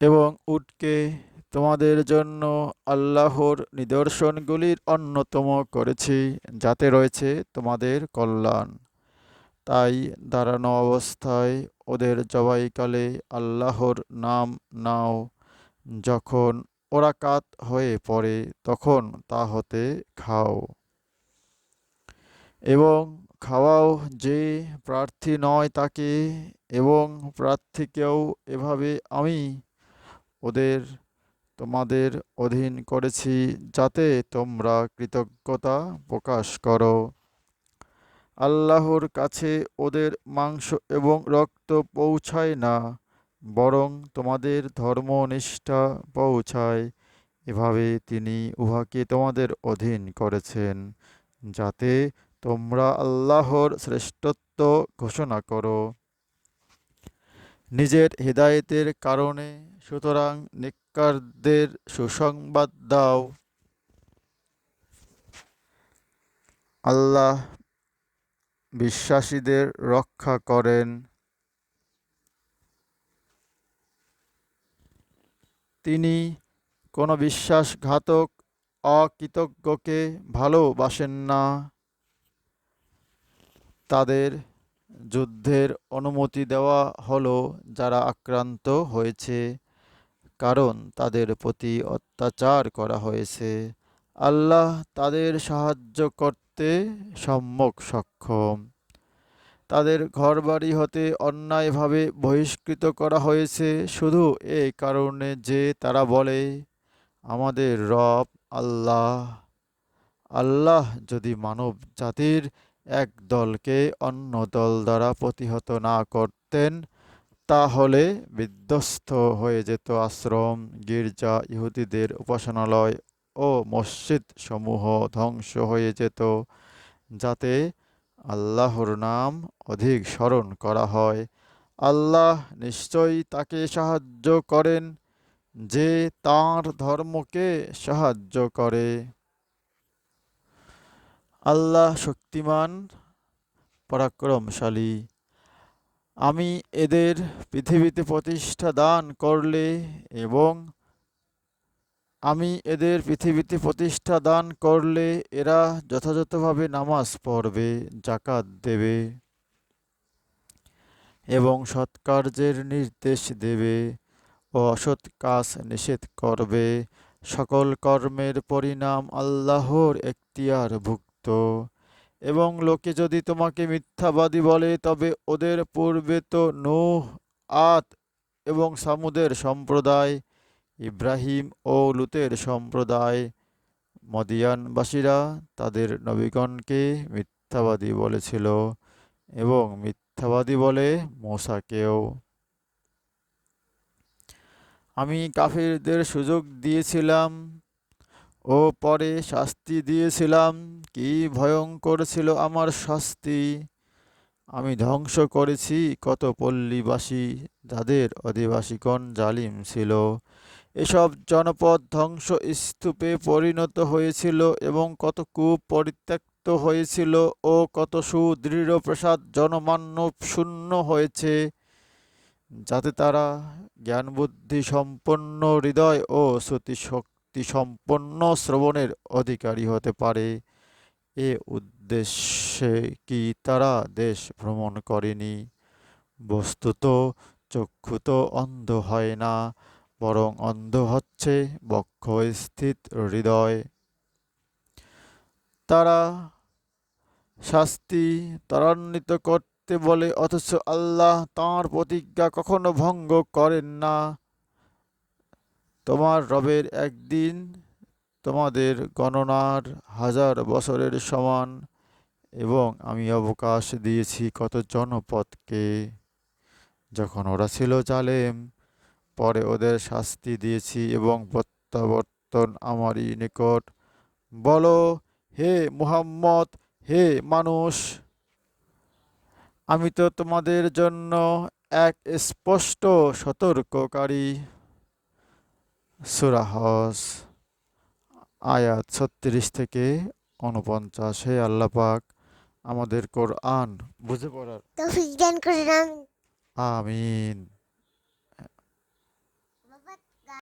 এবং উটকে তোমাদের জন্য আল্লাহর নিদর্শনগুলির অন্যতম করেছি, যাতে রয়েছে তোমাদের কল্যাণ। তাই দাঁড়ানো অবস্থায় ওদের জবাইকালে আল্লাহর নাম নাও। যখন ওরা কাত হয়ে পড়ে, তখন তা হতে খাও। এবং খাওয়াও যে প্রার্থী নয় তাকে, এবং প্রার্থীকেও এভাবে আমি ওদের তোমাদের অধীন করেছি যাতে তোমরা কৃতজ্ঞতা প্রকাশ করো। আল্লাহর কাছে ওদের মাংস এবং রক্ত পৌঁছায় না, বরং তোমাদের ধর্মনিষ্ঠা পৌঁছায়। এভাবে তিনি উহাকে তোমাদের অধীন করেছেন, যাতে তোমরা আল্লাহর শ্রেষ্ঠত্ব ঘোষণা করো। নিজের হৃদায়তের কারণে, সুতরাং নিকারদের সুসংবাদ দাও। আল্লাহ বিশ্বাসীদের রক্ষা করেন। তিনি কোনো বিশ্বাসঘাতক, অকৃতজ্ঞকে ভালোবাসেন না। তাদের যুদ্ধের অনুমতি দেওয়া হলো যারা আক্রান্ত হয়েছে, কারণ তাদের প্রতি অত্যাচার করা হয়েছে। আল্লাহ তাদের সাহায্য করতে সম্যক সক্ষম। তাদের ঘরবাড়ি হতে অন্যায়ভাবে বহিষ্কৃত করা হয়েছে শুধু এই কারণে যে তারা বলে, আমাদের রব আল্লাহ। আল্লাহ যদি মানব জাতির এক দলকে অন্য দল দ্বারা প্রতিহত না করতেন, তাহলে বিধ্বস্ত হয়ে যেত আশ্রম, গির্জা, ইহুদিদের উপাসনালয় ও মসজিদ সমূহ ধ্বংস হয়ে যেত, যাতে আল্লাহর নাম অধিক স্মরণ করা হয়। আল্লাহ নিশ্চয়ই তাকে সাহায্য করেন, যে তাঁর ধর্মকে সাহায্য করে। আল্লাহ শক্তিমান, পরাক্রমশালী। আমি এদের পৃথিবীতে প্রতিষ্ঠা দান করলে এবং আমি এদের পৃথিবীতে প্রতিষ্ঠা দান করলে এরা যথাযথভাবে নামাজ পড়বে জাকাত দেবে এবং সৎকার্যের নির্দেশ দেবে ও অসৎ কাজ নিষেধ করবে। সকল কর্মের পরিণাম আল্লাহর এখতিয়ারভুক্ত। এবং লোকে যদি তোমাকে মিথ্যাবাদী বলে, তবে ওদের পূর্বে তো নূহ, আত এবং সামুদের সম্প্রদায়, ইব্রাহিম ও লুতের সম্প্রদায়। মদিয়ানবাসীরা তাদের নবীগণকে মিথ্যাবাদী বলেছিল এবং মিথ্যাবাদী বলে মূসাকেও। আমি কাফিরদের সুযোগ দিয়েছিলাম ও পরে শাস্তি দিয়েছিলাম। কি ভয়ঙ্কর ছিল আমার শাস্তি। আমি ধ্বংস করেছি কত পল্লীবাসী, যাদের অধিবাসীগণ জালিম ছিল। এসব জনপদ ধ্বংস স্তূপে পরিণত হয়েছিল এবং কত কূপ পরিত্যক্ত হয়েছিল ও কত সুদৃঢ় প্রসাদ জনমান্য শূন্য হয়েছে, যাতে তারা জ্ঞানবুদ্ধি সম্পন্ন হৃদয় ও শ্রুতি শক্তি সম্পন্ন শ্রবণের অধিকারী হতে পারে। এ উদ্দেশ্যে কি তারা দেশ ভ্রমণ করেনি? বস্তুত চক্ষু তো অন্ধ হয় না, বরং অন্ধ হচ্ছে বক্ষ স্থিত হৃদয়। তারা শাস্তি ত্বরান্বিত করতে বলে, অথচ আল্লাহ তাঁর প্রতিজ্ঞা কখনো ভঙ্গ করেন না। তোমার রবের একদিন তোমাদের গণনার হাজার বছরের সমান এবং আমি অবকাশ দিয়েছি কত জনপদকে। যখন ওরা ছিল জালেম, পরে ওদের শাস্তি দিয়েছি এবং প্রত্যাবর্তন আমারই নিকট। বলো, হে মুহাম্মদ, হে মানুষ, আমি তো তোমাদের জন্য এক স্পষ্ট সতর্ককারী। সুরাহস আয়াত ছত্রিশ থেকে উনপঞ্চাশ হে আল্লাপাক আমাদের কোরআন বুঝে পড়ার আমিন।